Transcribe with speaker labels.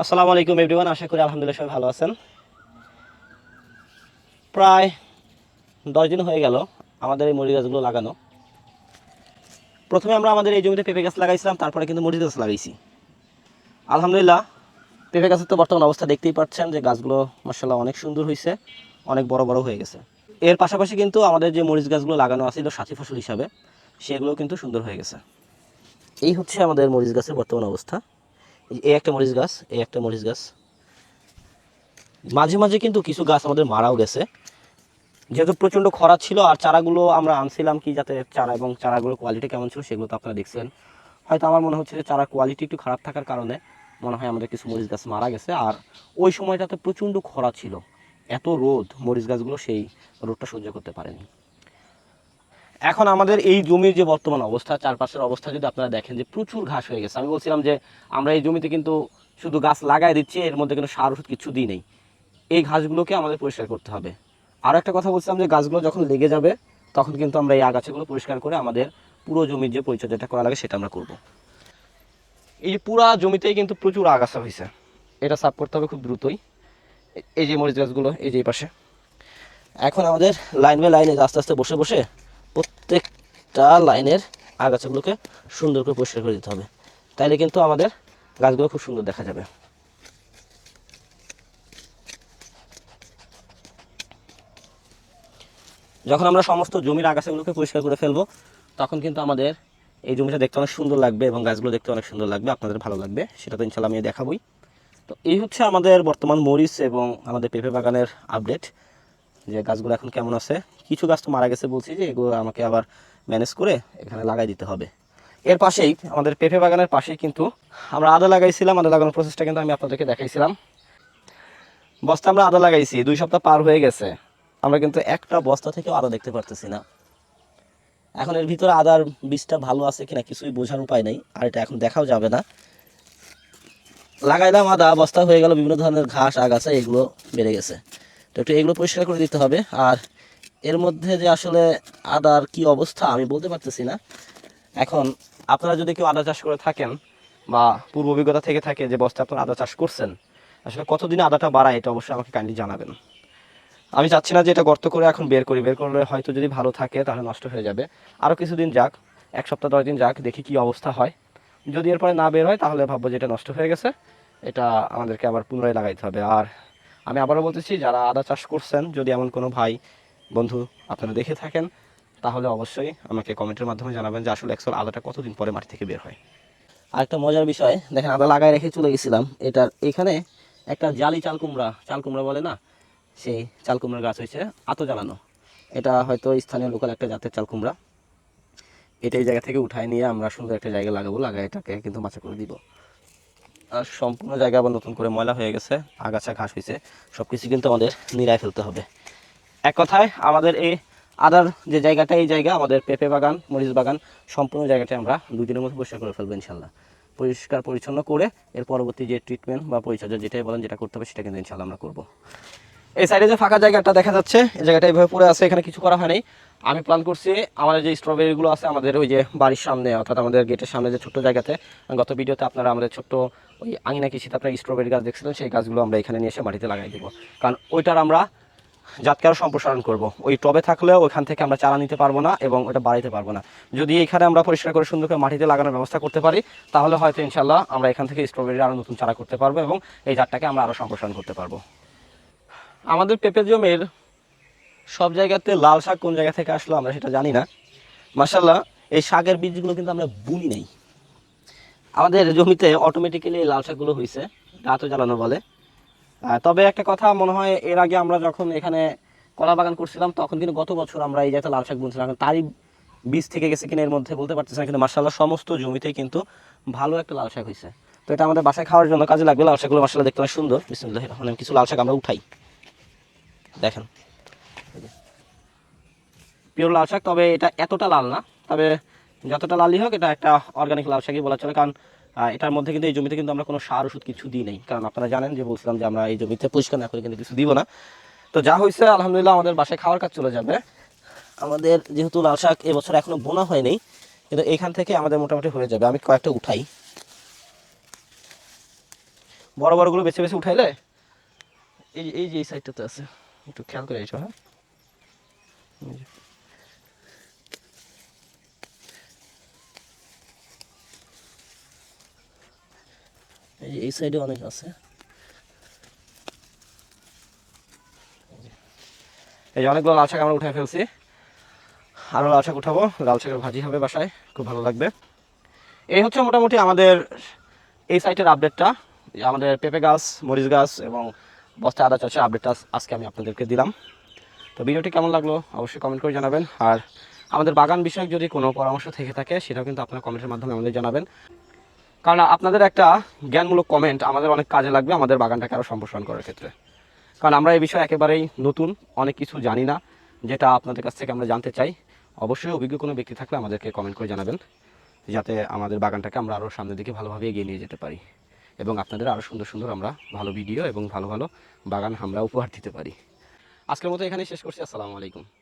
Speaker 1: আসসালামু আলাইকুম এভরিওয়ান আশা করি আলহামদুলিল্লাহ সবাই ভালো আছেন। প্রায় দশ দিন হয়ে গেল আমাদের এই মরিচ গাছগুলো লাগানো। প্রথমে আমরা আমাদের এই জমিতে পেঁপে গাছ লাগাইছিলাম, তারপরে কিন্তু মরিচ গাছ লাগাইছি। আলহামদুলিল্লাহ, পেঁপে গাছের তো বর্তমান অবস্থা দেখতেই পাচ্ছেন যে গাছগুলো মার্শাল্লাহ অনেক সুন্দর হয়েছে অনেক বড় বড় হয়ে গেছে। এর পাশাপাশি কিন্তু আমাদের যে মরিচ গাছগুলো লাগানো আছিল সাথী ফসল হিসাবে, সেগুলো কিন্তু সুন্দর হয়ে গেছে। এই হচ্ছে আমাদের মরিচ গাছের বর্তমান অবস্থা। এই একটা মরিচ গাছ, এই একটা মরিচ গাছ। মাঝে মাঝে কিন্তু কিছু গাছ আমাদের মারাও গেছে। যেহেতু প্রচণ্ড খরা ছিল, আর চারাগুলো আমরা আনছিলাম কি যাতে চারা এবং চারাগুলোর কোয়ালিটি কেমন ছিল সেগুলো তো আপনারা দেখছেন। হয়তো আমার মনে হচ্ছে যে চারার কোয়ালিটি একটু খারাপ থাকার কারণে মনে হয় আমাদের কিছু মরিচ গাছ মারা গেছে। আর ওই সময়টাতে প্রচণ্ড খরা ছিল। এত রোদ মরিচ গাছগুলো সেই রোদটা সহ্য করতে পারেনি। এখন আমাদের এই জমির যে বর্তমান অবস্থা, চারপাশের অবস্থা যদি আপনারা দেখেন যে প্রচুর ঘাস হয়ে গেছে। আমি বলছিলাম যে আমরা এই জমিতে কিন্তু শুধু গাছ লাগাই দিচ্ছি, এর মধ্যে কিন্তু সার ওষুধ কিছু দিই নেই। এই ঘাসগুলোকে আমাদের পরিষ্কার করতে হবে। আরও একটা কথা বলছিলাম যে গাছগুলো যখন লেগে যাবে, তখন কিন্তু আমরা এই আগাছাগুলো পরিষ্কার করে আমাদের পুরো জমির যে পরিচর্যাটা করা লাগে, সেটা আমরা করব। এই পুরা জমিতেই কিন্তু প্রচুর আগাছা হয়েছে। এটা সাফ করতে হবে খুব দ্রুতই। এই যে মরিচ গাছগুলো, এই যে পাশে। এখন আমাদের লাইন বাই লাইনে আস্তে আস্তে বসে বসে প্রত্যেকটা লাইনের আগাছাগুলোকে সুন্দর করে পরিষ্কার করে দিতে হবে। তাইলে কিন্তু আমাদের গাছগুলো খুব সুন্দর দেখা যাবে। যখন আমরা সমস্ত জমির আগাছাগুলোকে পরিষ্কার করে ফেলব, তখন কিন্তু আমাদের এই জমিটা দেখতে অনেক সুন্দর লাগবে এবং গাছগুলো দেখতে অনেক সুন্দর লাগবে, আপনাদের ভালো লাগবে, সেটা তো ইনশাল্লাহ আমি দেখাবই। তো এই হচ্ছে আমাদের বর্তমান মরিচ এবং আমাদের পেঁপে বাগানের আপডেট যে গাছগুলো এখন কেমন আছে? কিছু গাছ তো মারা গেছে বলছি যে, এগুলো আমাকে আবার ম্যানেজ করে এখানে লাগাই দিতে হবে। এর পাশেই, আমাদের পেঁপে বাগানের পাশেই কিন্তু আমরা আদা লাগাইছিলাম, আদা লাগানোর প্রসেসটা কিন্তু আমি আপনাদেরকে দেখাইছিলাম। বস্তা আমরা আদা লাগাইছি, দুই সপ্তাহ পার হয়ে গেছে। আমরা কিন্তু একটা বস্তা থেকেও আদা দেখতে পারতেছি না। এখন এর ভিতরে আদার বীজটা ভালো আছে কিনা কিছুই বোঝার উপায় নেই, আর এটা এখন দেখাও যাবে না। লাগাইলাম আদা, বস্তা হয়ে গেল, বিভিন্ন ধরনের ঘাস, আগাছা, এগুলো বেড়ে গেছে। তো একটু এগুলো পরিষ্কার করে দিতে হবে। আর এর মধ্যে যে আসলে আদার কি অবস্থা, আমি বলতে পারতেছি না। এখন আপনারা যদি কেউ আদা চাষ করে থাকেন বা পূর্ব অভিজ্ঞতা থেকে থাকে যে বস্তা আপনারা আদা চাষ করছেন, আসলে কতদিনে আদাটা বাড়ায় এটা অবশ্যই আমাকে কাইন্ডলি জানাবেন। আমি চাচ্ছি না যে এটা গর্ত করে এখন বের করি, বের করলে হয়তো যদি ভালো থাকে তাহলে নষ্ট হয়ে যাবে। আরও কিছুদিন যাক, এক সপ্তাহ, দশ দিন যাক, দেখি কি অবস্থা হয়। যদি এরপরে না বের হয় তাহলে ভাববো যে এটা নষ্ট হয়ে গেছে, এটা আমাদেরকে আবার পুনরায় লাগাইতে হবে। আর আমি আবারও বলতেছি, যারা আদা চাষ করছেন, যদি এমন কোনো ভাই, বন্ধু আপনারা দেখে থাকেন, তাহলে অবশ্যই আমাকে কমেন্টের মাধ্যমে জানাবেন যে আসলে অ্যাকচুয়াল আদাটা কতদিন পরে মাটি থেকে বের হয়। আরেকটা মজার বিষয়, দেখেন আদা লাগাই রেখে চলে গেছিলাম। এটার এখানে একটা জালি চাল কুমড়া চাল কুমড়া বলে না, সেই চাল কুমড়ার গাছ হয়েছে, আতো জ্বালানো। এটা হয়তো স্থানীয় লোকাল একটা জাতের চাল কুমড়া। এটা এই জায়গা থেকে উঠায় নিয়ে আমরা সুন্দর একটা জায়গা লাগাবো লাগাই এটাকে কিন্তু মাচা করে দিব। সম্পূর্ণ জায়গা আবার নতুন করে ময়লা হয়ে গেছে, আগাছা ঘাস হয়েছে সব কিছু কিন্তু আমাদের নিরায় ফেলতে হবে। এক কথায় আমাদের এই আদার যে জায়গাটা, এই জায়গা আমাদের পেঁপে বাগান, মরিচ বাগান, সম্পূর্ণ জায়গাটা আমরা দুদিনের মধ্যে পরিষ্কার করে ফেলব ইনশাল্লাহ পরিষ্কার পরিচ্ছন্ন করে এর পরবর্তী যে ট্রিটমেন্ট বা পরিচর্যা যেটাই বলেন যেটা করতে হবে সেটা কিন্তু ইনশাল্লাহ আমরা করব। এই সাইডে যে ফাঁকা জায়গাটা দেখা যাচ্ছে, এই জায়গাটা এইভাবে পড়ে আছে, এখানে কিছু করা হয়নি। আমি প্ল্যান করছি, আমাদের যে স্ট্রবেরিগুলো আছে, আমাদের ওই যে বাড়ির সামনে, অর্থাৎ আমাদের গেটের সামনে যে ছোট্ট জায়গাতে, গত ভিডিওতে আপনারা আমাদের ছোট্ট ওই আঙিনা কৃষিতে আপনারা স্ট্রবেরি গাছ দেখছিলেন, সেই গাছগুলো আমরা এখানে নিয়ে এসে মাটিতে লাগাই দেবো। কারণ ওইটার আমরা জাতকে আরও সম্প্রসারণ করব। ওই টবে থাকলেও ওইখান থেকে আমরা চারা নিতে পারব না এবং ওটা বাড়াইতে পারব না। যদি এখানে আমরা পরিষ্কার করে সুন্দর করে মাটিতে লাগানোর ব্যবস্থা করতে পারি, তাহলে হয়তো ইনশাল্লাহ আমরা এখান থেকে স্ট্রবেরি আরও নতুন চারা করতে পারব এবং এই জাতটাকে আমরা আরও সম্প্রসারণ করতে পারব। আমাদের পেঁপে জমির সব জায়গাতে লাল শাক কোন জায়গা থেকে আসলো আমরা সেটা জানি না। মাসাল্লাহ এই শাকের বীজগুলো কিন্তু আমরা বুনি নাই। আমাদের জমিতে অটোমেটিক্যালি এই লাল শাকগুলো হয়েছে গাছও জ্বালানো বলে। তবে একটা কথা মনে হয়, এর আগে আমরা যখন এখানে কলা বাগান করছিলাম, তখন কিন্তু গত বছর আমরা এই জায়গাতে লাল শাক বুনছিলাম। তারই বীজ থেকে গেছে কিনা এর মধ্যে বলতে পারতেছি না, কিন্তু মার্শাল্লাহ সমস্ত জমিতেই কিন্তু ভালো একটা লাল শাক হয়েছে তো এটা আমাদের বাসায় খাওয়ার জন্য কাজে লাগবে, লাল শাকগুলো মার্শাল্লাহ দেখতে অনেক সুন্দর। বিসমুল্লাহ এখন কিছু লাল শাক আমরা উঠাই। দেখেন। পিওর লাল শাক, তবে এটা এতটা লাল না। তবে যতটা লালই হোক, এটা একটা অর্গানিক লাল শাকই বলা চলে। কারণ এটার মধ্যে কিন্তু এই জমিতে কিন্তু আমরা কোনো সার, ওষুধ কিছু দিই নাই। কারণ আপনারা জানেন যে বলছিলাম যে আমরা এই জমিতে পরিষ্কার না করে কিন্তু কিছু দিব না। তো যা হয়েছে, আলহামদুলিল্লাহ আমাদের বাসায় খাওয়ার কাজ চলে যাবে। আমাদের যেহেতু লাল শাক এবছর এখনও বোনা হয়নি কিন্তু এখান থেকে আমাদের মোটামুটি হয়ে যাবে। আমি কয়েকটা উঠাই। বড় বড়গুলো বেছে বেছে উঠাইলে, এই এই যে এই সাইডটাতে আছে। একটু খেয়াল করে এসো হ্যাঁ? এই যে। এই সাইডে অনেক আছে। এই যে অনেকগুলো লাল শাক আমরা উঠে ফেলছি। আরও লাল শাক উঠাবো। লাল শাকের ভাজি হবে বাসায় খুব ভালো লাগবে। এই হচ্ছে মোটামুটি আমাদের এই সাইটের আপডেটটা আমাদের পেঁপে গাছ মরিচ গাছ এবং বস্তা আদা চাষের আপডেটটা আজকে আমি আপনাদেরকে দিলাম। তো ভিডিওটি কেমন লাগল অবশ্যই কমেন্ট করে জানাবেন। আর আমাদের বাগান বিষয়ক যদি কোনো পরামর্শ থেকে থাকে, সেটাও কিন্তু আপনারা কমেন্টের মাধ্যমে আমাদের জানাবেন। কারণ আপনাদের একটা জ্ঞানমূলক কমেন্ট আমাদের অনেক কাজে লাগবে আমাদের বাগানটাকে আরও সম্প্রসারণ করার ক্ষেত্রে। কারণ আমরা এই বিষয়ে একেবারেই নতুন, অনেক কিছু জানি না, যেটা আপনাদের কাছ থেকে আমরা জানতে চাই। অবশ্যই অভিজ্ঞ কোনো ব্যক্তি থাকলে আমাদেরকে কমেন্ট করে জানাবেন, যাতে আমাদের বাগানটাকে আমরা আরও সামনের দিকে ভালোভাবে এগিয়ে নিয়ে যেতে পারি। এবং আপনাদের আরও সুন্দর সুন্দর আমরা ভালো ভিডিও এবং ভালো ভালো বাগান আমরা উপহার দিতে পারি। আজকের মতো এখানে শেষ করছি। আসসালামু আলাইকুম।